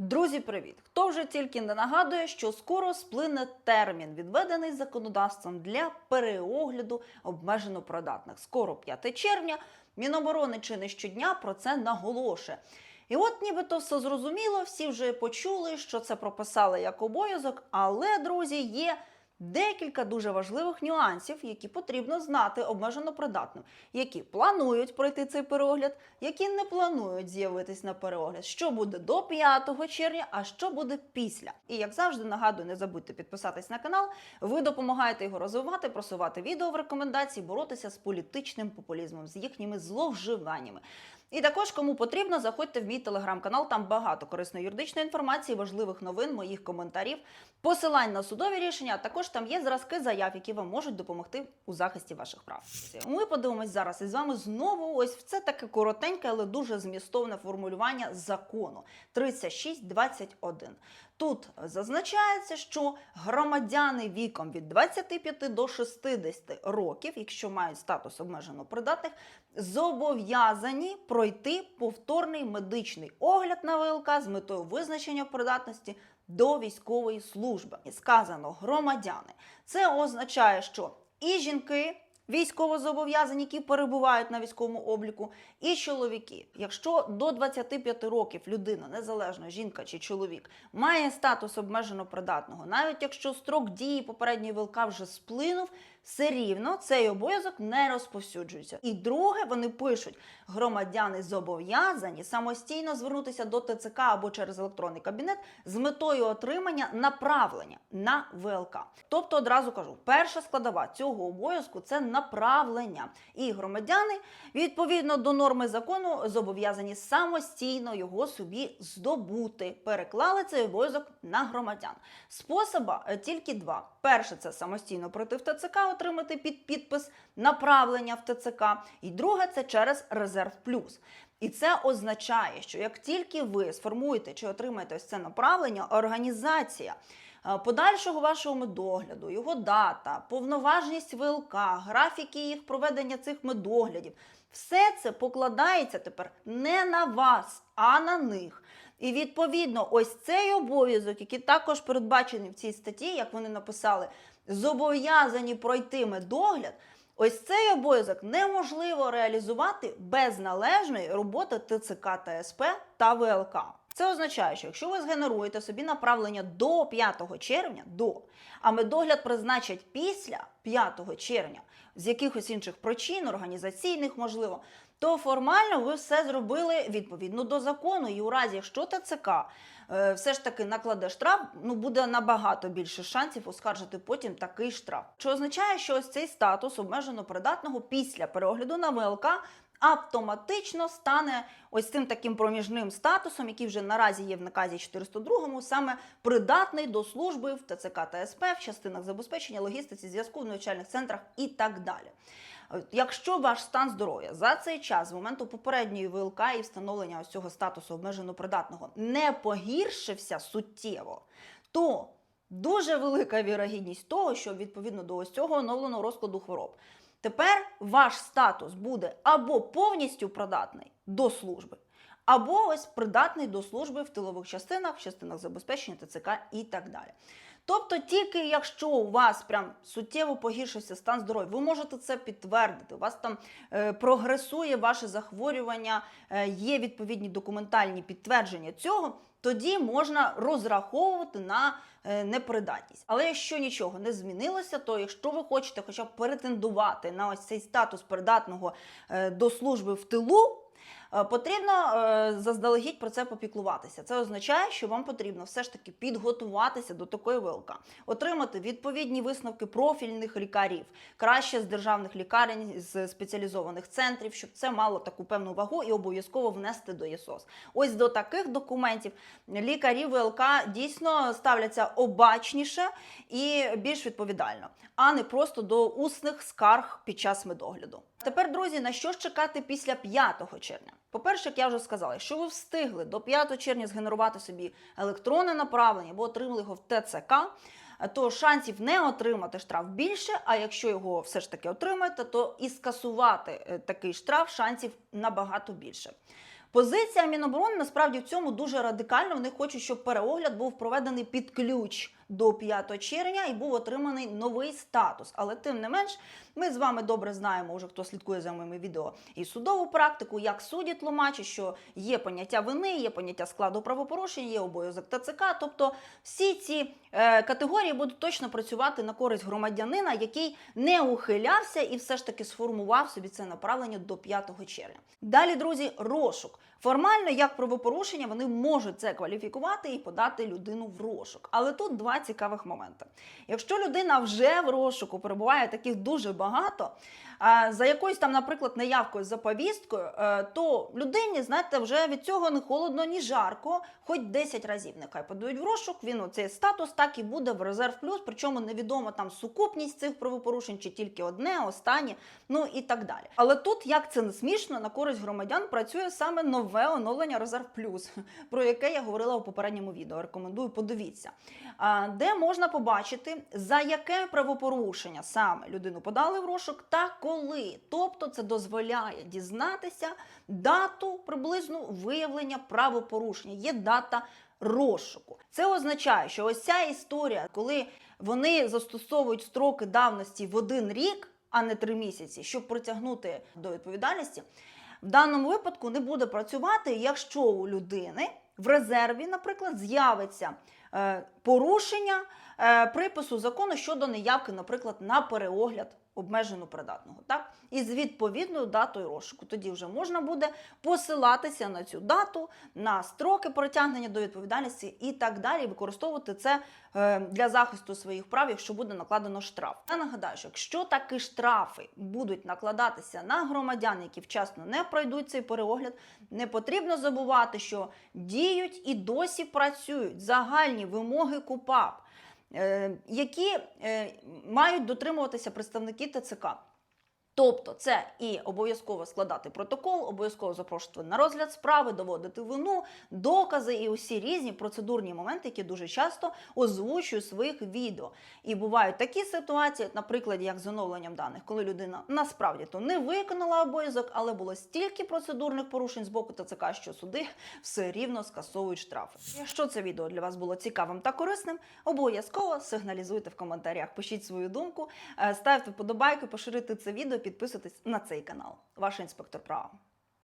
Друзі, привіт! Хто вже тільки не нагадує, що скоро сплине термін, відведений законодавством для переогляду обмежено придатних. Скоро 5 червня. Міноборони чи не щодня про це наголошує. І от нібито все зрозуміло, всі вже почули, що це прописали як обов'язок, але, друзі, є декілька дуже важливих нюансів, які потрібно знати обмежено придатним, які планують пройти цей переогляд, які не планують з'явитись на переогляд, що буде до 5 червня, а що буде після. І як завжди, нагадую, не забудьте підписатись на канал. Ви допомагаєте його розвивати, просувати відео в рекомендації, боротися з політичним популізмом, з їхніми зловживаннями. І також, кому потрібно, заходьте в мій телеграм-канал. Там багато корисної юридичної інформації, важливих новин, моїх коментарів, посилань на судові рішення. Також там є зразки заяв, які вам можуть допомогти у захисті ваших прав. Ми подивимось зараз із вами знову. Ось в це таке коротеньке, але дуже змістовне формулювання закону 3621. Тут зазначається, що громадяни віком від 25 до 60 років, якщо мають статус обмежено придатних, зобов'язані пройти повторний медичний огляд на ВЛК з метою визначення придатності до військової служби. І сказано громадяни. Це означає, що і жінки. Військовозобов'язані, які перебувають на військовому обліку, і чоловіки. Якщо до 25 років людина, незалежно жінка чи чоловік, має статус обмежено придатного, навіть якщо строк дії попередньої ВЛК вже сплинув, все рівно цей обов'язок не розповсюджується. І друге, вони пишуть: громадяни зобов'язані самостійно звернутися до ТЦК або через електронний кабінет з метою отримання направлення на ВЛК. Тобто, одразу кажу, перша складова цього обов'язку це направлення. І громадяни, відповідно до норми закону, зобов'язані самостійно його собі здобути. Переклали цей обов'язок на громадян. Способа е, тільки два: перше це самостійно пройти в ТЦК, отримати під підпис направлення в ТЦК, і друге це через резерв плюс. І це означає, що як тільки ви сформуєте чи отримаєте ось це направлення, організація е, подальшого вашого медогляду, його дата, повноважність ВЛК, графіки їх проведення цих медоглядів, все це покладається тепер не на вас, а на них. І відповідно, ось цей обов'язок, який також передбачений в цій статті, як вони написали, зобов'язані пройти медогляд. Ось цей обов'язок неможливо реалізувати без належної роботи ТЦК ТСП та ВЛК. Це означає, що якщо ви згенеруєте собі направлення до 5 червня, до, а медогляд призначать після 5 червня з якихось інших причин, організаційних, можливо, то формально ви все зробили відповідно до закону. І у разі, якщо ТЦК е, все ж таки накладе штраф, ну буде набагато більше шансів оскаржити потім такий штраф. Що означає, що ось цей статус обмежено придатного після перегляду на ВЛК автоматично стане ось цим таким проміжним статусом, який вже наразі є в наказі 402, саме придатний до служби в ТЦК ТСП, в частинах забезпечення, логістиці, зв'язку в навчальних центрах і так далі. Якщо ваш стан здоров'я за цей час, з моменту попередньої ВЛК і встановлення ось цього статусу обмежено придатного, не погіршився суттєво, то дуже велика вірогідність того, що відповідно до ось цього оновленого розкладу хвороб. Тепер ваш статус буде або повністю придатний до служби, або ось придатний до служби в тилових частинах, в частинах забезпечення ТЦК і так далі. Тобто, тільки якщо у вас прям суттєво погіршився стан здоров'я, ви можете це підтвердити. У вас там е, прогресує ваше захворювання, е, є відповідні документальні підтвердження цього. Тоді можна розраховувати на е, непридатність. Але якщо нічого не змінилося, то якщо ви хочете хоча б претендувати на ось цей статус придатного е, до служби в тилу, потрібно е, заздалегідь про це попіклуватися. Це означає, що вам потрібно все ж таки підготуватися до такої ВЛК, отримати відповідні висновки профільних лікарів, краще з державних лікарень, з спеціалізованих центрів, щоб це мало таку певну вагу і обов'язково внести до ЄСОС. Ось до таких документів лікарі ВЛК дійсно ставляться обачніше і більш відповідально, а не просто до усних скарг під час медогляду. Тепер, друзі, на що ж чекати після 5 червня? По-перше, як я вже сказала, якщо ви встигли до 5 червня згенерувати собі електронне направлення або отримали його в ТЦК, то шансів не отримати штраф більше. А якщо його все ж таки отримаєте, то і скасувати е, такий штраф шансів набагато більше. Позиція Міноборони насправді в цьому дуже радикальна. Вони хочуть, щоб переогляд був проведений під ключ до 5 червня і був отриманий новий статус. Але тим не менш, ми з вами добре знаємо, уже хто слідкує за моїми відео і судову практику, як судді тлумачать, що є поняття вини, є поняття складу правопорушень, є обов'язок ТЦК. Тобто всі ці е, категорії будуть точно працювати на користь громадянина, який не ухилявся і все ж таки сформував собі це направлення до 5 червня. Далі, друзі, розшук. Формально, як правопорушення, вони можуть це кваліфікувати і подати людину в розшук. Але тут два цікавих моменти. Якщо людина вже в розшуку перебуває таких дуже багато, за якоюсь там, наприклад, неявкою за повісткою, е, то людині, знаєте, вже від цього не холодно, ні жарко, хоч 10 разів нехай подають в розшук, він оцей статус так і буде в резерв плюс, причому невідомо там сукупність цих правопорушень, чи тільки одне, останнє, ну і так далі. Але тут, як це не смішно, на користь громадян працює саме нове оновлення резерв плюс, про яке я говорила у попередньому відео. Рекомендую, подивіться, де можна побачити, за яке правопорушення саме людину подали в розшук та коли. Тобто це дозволяє дізнатися дату приблизну виявлення правопорушення. Є дата розшуку. Це означає, що ось ця історія, коли вони застосовують строки давності в один рік, а не три місяці, щоб притягнути до відповідальності, в даному випадку не буде працювати, якщо у людини в резерві, наприклад, з'явиться е, порушення е, припису закону щодо неявки, наприклад, на переогляд обмежено придатного, так? І з відповідною датою розшуку. Тоді вже можна буде посилатися на цю дату, на строки притягнення до відповідальності і так далі, використовувати це е, для захисту своїх прав, якщо буде накладено штраф. Я нагадаю, що якщо такі штрафи будуть накладатися на громадян, які вчасно не пройдуть цей переогляд, не потрібно забувати, що діють і досі працюють загальні вимоги КУПАП які е, мають дотримуватися представники ТЦК. Тобто це і обов'язково складати протокол, обов'язково запрошувати на розгляд справи, доводити вину, докази і усі різні процедурні моменти, які дуже часто озвучую своїх відео. І бувають такі ситуації, наприклад, як з оновленням даних, коли людина насправді то не виконала обов'язок, але було стільки процедурних порушень з боку ТЦК, що суди все рівно скасовують штрафи. Якщо це відео для вас було цікавим та корисним, обов'язково сигналізуйте в коментарях, пишіть свою думку, е, ставте вподобайки, поширити це відео, підписуйтесь на цей канал. Ваш інспектор права.